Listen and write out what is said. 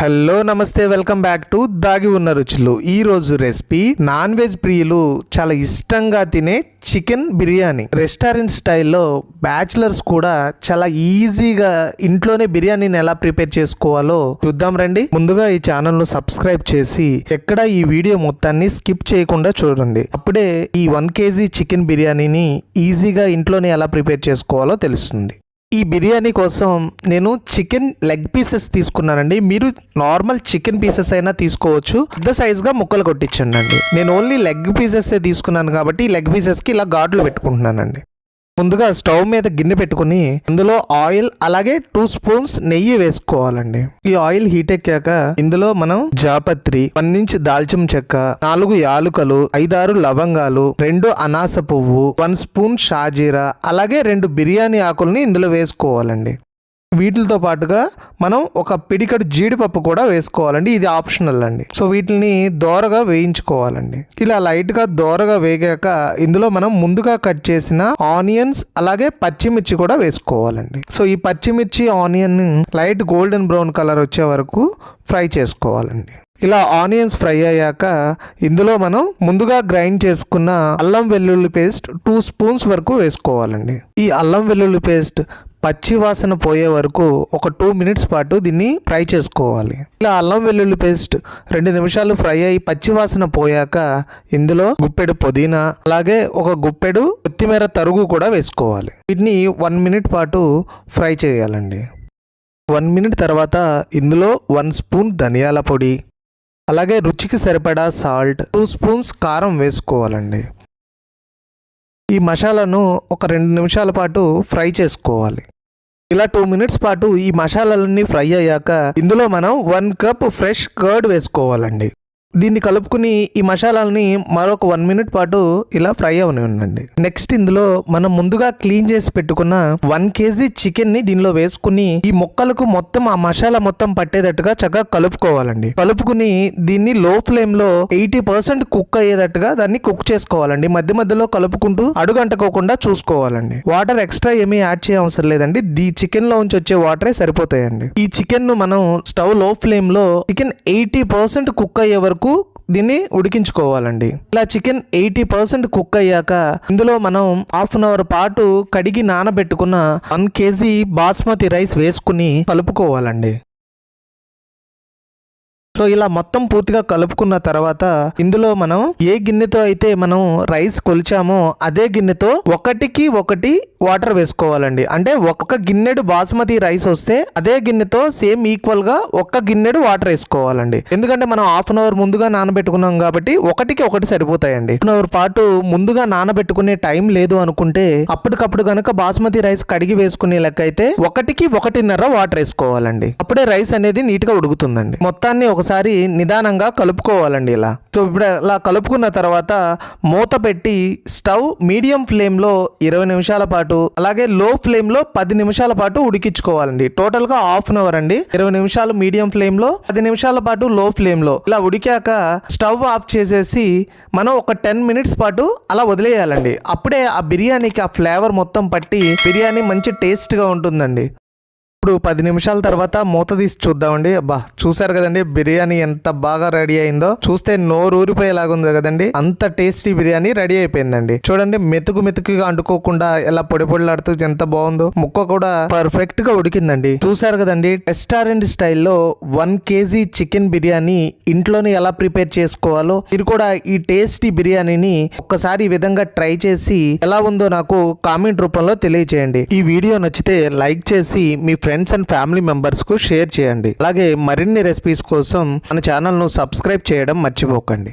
Hello నమస్తే welcome back to దాగి ఉన్న రుచులు. ఈరోజు రెసిపీ నాన్ వెజ్ ప్రియులు చాలా ఇష్టంగా తినే చికెన్ బిర్యానీ. రెస్టారెంట్ స్టైల్లో బ్యాచిలర్స్ కూడా చాలా ఈజీగా ఇంట్లోనే బిర్యానీని ఎలా ప్రిపేర్ చేసుకోవాలో చూద్దాం రండి. ముందుగా ఈ ఛానల్ను సబ్స్క్రైబ్ చేసి ఎక్కడ ఈ వీడియో మొత్తాన్ని స్కిప్ చేయకుండా చూడండి. అప్పుడే ఈ వన్ కేజీ చికెన్ బిర్యానీని ఈజీగా ఇంట్లోనే ఎలా ప్రిపేర్ చేసుకోవాలో తెలుస్తుంది. ఈ బిర్యానీ కోసం నేను చికెన్ లెగ్ పీసెస్ తీసుకున్నానండి. మీరు నార్మల్ చికెన్ పీసెస్ అయినా తీసుకోవచ్చు. పెద్ద సైజ్గా ముక్కలు కొట్టించండి నేను ఓన్లీ లెగ్ పీసెస్ తీసుకున్నాను కాబట్టి ఈ లెగ్ పీసెస్కి ఇలా ఘాట్లు పెట్టుకుంటున్నానండి. ముందుగా స్టవ్ మీద గిన్నె పెట్టుకుని ఇందులో ఆయిల్ అలాగే టూ స్పూన్స్ నెయ్యి వేసుకోవాలండి. ఈ ఆయిల్ హీట్ ఎక్కాక ఇందులో మనం జాపత్రి వన్ ఇంచ్ దాల్చిన చెక్క నాలుగు యాలుకలు ఐదారు లవంగాలు రెండు అనాస పువ్వు వన్ స్పూన్ షాజీరా అలాగే రెండు బిర్యానీ ఆకుల్ని ఇందులో వేసుకోవాలండి. వీటితో పాటుగా మనం ఒక పిడికడు జీడిపప్పు కూడా వేసుకోవాలండి. ఇది ఆప్షనల్ అండి. సో వీటిని దోరగా వేయించుకోవాలండి. ఇలా లైట్గా దోరగా వేగాక ఇందులో మనం ముందుగా కట్ చేసిన ఆనియన్స్ అలాగే పచ్చిమిర్చి కూడా వేసుకోవాలండి. సో ఈ పచ్చిమిర్చి onion light golden brown colour వచ్చే వరకు ఫ్రై చేసుకోవాలండి. ఇలా ఆనియన్స్ ఫ్రై అయ్యాక ఇందులో మనం ముందుగా గ్రైండ్ చేసుకున్న అల్లం వెల్లుల్లి పేస్ట్ టూ స్పూన్స్ వరకు వేసుకోవాలండి. ఈ అల్లం వెల్లుల్లి పేస్ట్ పచ్చి వాసన పోయే వరకు ఒక టూ మినిట్స్ పాటు దీన్ని ఫ్రై చేసుకోవాలి. ఇలా అల్లం వెల్లుల్లి పేస్ట్ రెండు నిమిషాలు ఫ్రై అయ్యి పచ్చి వాసన పోయాక ఇందులో గుప్పెడు పుదీనా అలాగే ఒక గుప్పెడు కొత్తిమీర తరుగు కూడా వేసుకోవాలి. వీటిని వన్ మినిట్ పాటు ఫ్రై చేయాలండి. వన్ మినిట్ తర్వాత ఇందులో వన్ స్పూన్ ధనియాల పొడి అలాగే రుచికి సరిపడా సాల్ట్ టూ స్పూన్స్ కారం వేసుకోవాలండి. ఈ మసాలాను ఒక రెండు నిమిషాల పాటు ఫ్రై చేసుకోవాలి. ఇలా టూ మినిట్స్ పాటు ఈ మసాలాలన్నీ ఫ్రై అయ్యాక ఇందులో మనం వన్ కప్ ఫ్రెష్ కర్డ్ వేసుకోవాలండి. దీన్ని కలుపుకుని ఈ మసాలాలని మరొక వన్ మినిట్ పాటు ఇలా ఫ్రై అవని ఉండండి నెక్స్ట్ ఇందులో మనం ముందుగా క్లీన్ చేసి పెట్టుకున్న వన్ కేజీ చికెన్ని దీనిలో వేసుకుని ఈ మొక్కలకు మొత్తం ఆ మసాలా మొత్తం పట్టేటట్టుగా చక్కగా కలుపుకోవాలండి. కలుపుకుని దీన్ని లో ఫ్లేమ్లో ఎయిటీ పర్సెంట్ కుక్ అయ్యేటట్టుగా దాన్ని కుక్ చేసుకోవాలండి. మధ్య మధ్యలో కలుపుకుంటూ అడుగంటకోకుండా చూసుకోవాలండి. వాటర్ ఎక్స్ట్రా ఏమీ యాడ్ చేయ అవసరం లేదండి. ఈ చికెన్లో ఉంచి వచ్చే వాటరే సరిపోతాయండి. ఈ చికెన్ను మనం స్టవ్లో ఫ్లేమ్లో చికెన్ ఎయిటీ పర్సెంట్ కుక్ అయ్యే వరకు దీన్ని ఉడికించుకోవాలండి. ఇలా చికెన్ ఎయిటీ పర్సెంట్ కుక్ అయ్యాక ఇందులో మనం హాఫ్ అన్ అవర్ పాటు కడిగి నానబెట్టుకున్న వన్ కేజీ బాస్మతి రైస్ వేసుకుని కలుపుకోవాలండి. సో ఇలా మొత్తం పూర్తిగా కలుపుకున్న తర్వాత ఇందులో మనం ఏ గిన్నెతో అయితే మనం రైస్ కొలిచామో అదే గిన్నెతో ఒకటికి ఒకటి వాటర్ వేసుకోవాలండి. అంటే ఒక్క గిన్నెడు బాస్మతి రైస్ వస్తే అదే గిన్నెతో సేమ్ ఈక్వల్గా ఒక్క గిన్నెడు వాటర్ వేసుకోవాలండి. ఎందుకంటే మనం హాఫ్ అన్ అవర్ ముందుగా నానబెట్టుకున్నాం కాబట్టి ఒకటికి ఒకటి సరిపోతాయండి. హాఫ్ అన్ అవర్ పాటు ముందుగా నానబెట్టుకునే టైం లేదు అనుకుంటే అప్పటికప్పుడు కనుక బాస్మతి రైస్ కడిగి వేసుకునే లెక్క అయితే ఒకటికి ఒకటిన్నర వాటర్ వేసుకోవాలండి. అప్పుడే రైస్ అనేది నీట్గా ఉడుకుతుందండి. మొత్తాన్ని ఒకసారి నిదానంగా కలుపుకోవాలండి ఇలా. సో ఇప్పుడు అలా కలుపుకున్న తర్వాత మూత పెట్టి స్టవ్ మీడియం ఫ్లేమ్లో ఇరవై నిమిషాల పాటు అలాగే లో ఫ్లేమ్లో పది నిమిషాల పాటు ఉడికించుకోవాలండి. టోటల్గా హాఫ్ అన్ అవర్ అండి. ఇరవై నిమిషాలు మీడియం ఫ్లేమ్లో పది నిమిషాల పాటు లో ఫ్లేమ్లో. ఇలా ఉడికాక స్టవ్ ఆఫ్ చేసేసి మనం ఒక టెన్ మినిట్స్ పాటు అలా వదిలేయాలండి. అప్పుడే ఆ బిర్యానీకి ఆ ఫ్లేవర్ మొత్తం పట్టి బిర్యానీ మంచి టేస్ట్గా ఉంటుందండి. ఇప్పుడు పది నిమిషాల తర్వాత మూత తీసి చూద్దామండి. అబ్బా చూసారు కదండి బిర్యానీ ఎంత బాగా రెడీ అయిందో. చూస్తే నోరు ఊరిపోయేలాగా ఉంది కదండి. అంత టేస్టీ బిర్యానీ రెడీ అయిపోయిందండి. చూడండి మెతుకు మెతుకుగా అంటుకోకుండా ఎలా పొడి పొడిలాడుతూ ఎంత బాగుందో. ముక్క కూడా పర్ఫెక్ట్గా ఉడికిందండి. చూసారు కదండి రెస్టారెంట్ స్టైల్లో వన్ కేజీ చికెన్ బిర్యానీ ఇంట్లోనే ఎలా ప్రిపేర్ చేసుకోవాలో. మీరు కూడా ఈ టేస్టీ బిర్యానీని ఒక్కసారి ఈ విధంగా ట్రై చేసి ఎలా ఉందో నాకు కామెంట్ రూపంలో తెలియచేయండి. ఈ వీడియో నచ్చితే లైక్ చేసి మీ ఫ్రెండ్స్ ఫ్రెండ్స్ అండ్ ఫ్యామిలీ మెంబర్స్కు షేర్ చేయండి. అలాగే మరిన్ని రెసిపీస్ కోసం మన ఛానల్ను సబ్స్క్రైబ్ చేయడం మర్చిపోకండి.